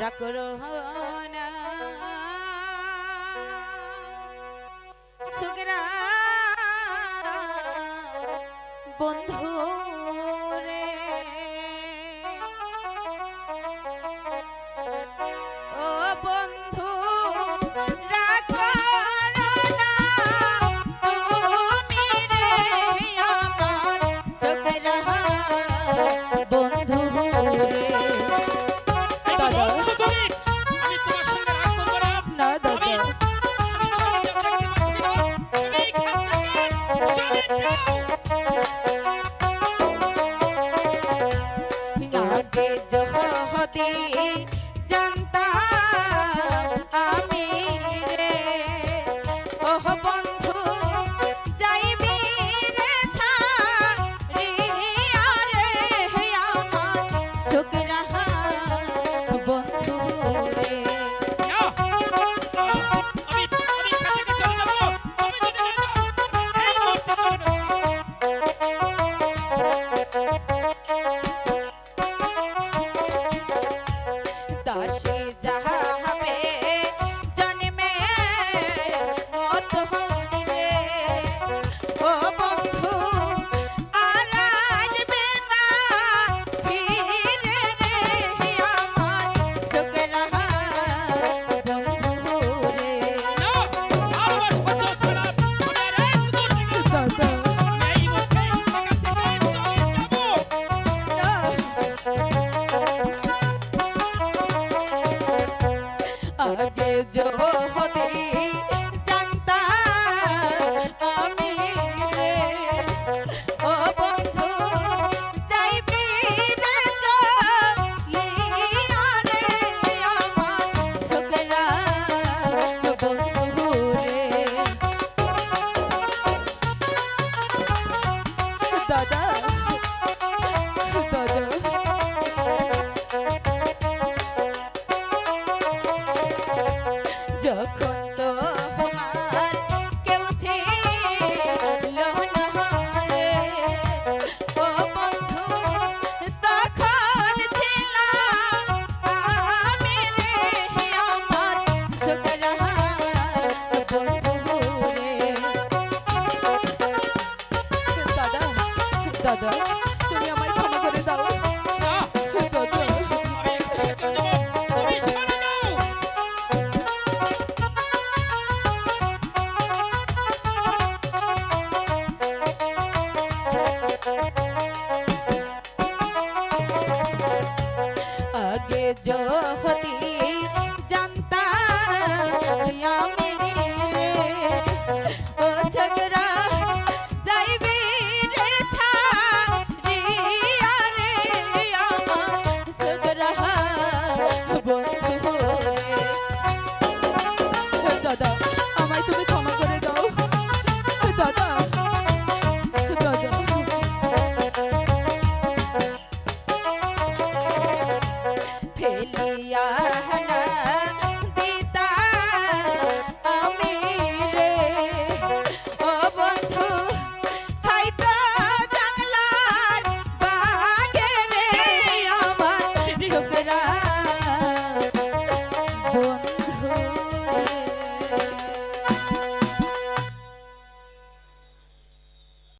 রাখরো না সুগরা বন্ধু আগে যদি da da যখন তো তোমার কেউ ছিল না ও বন্ধু তখন ছিলাম আমার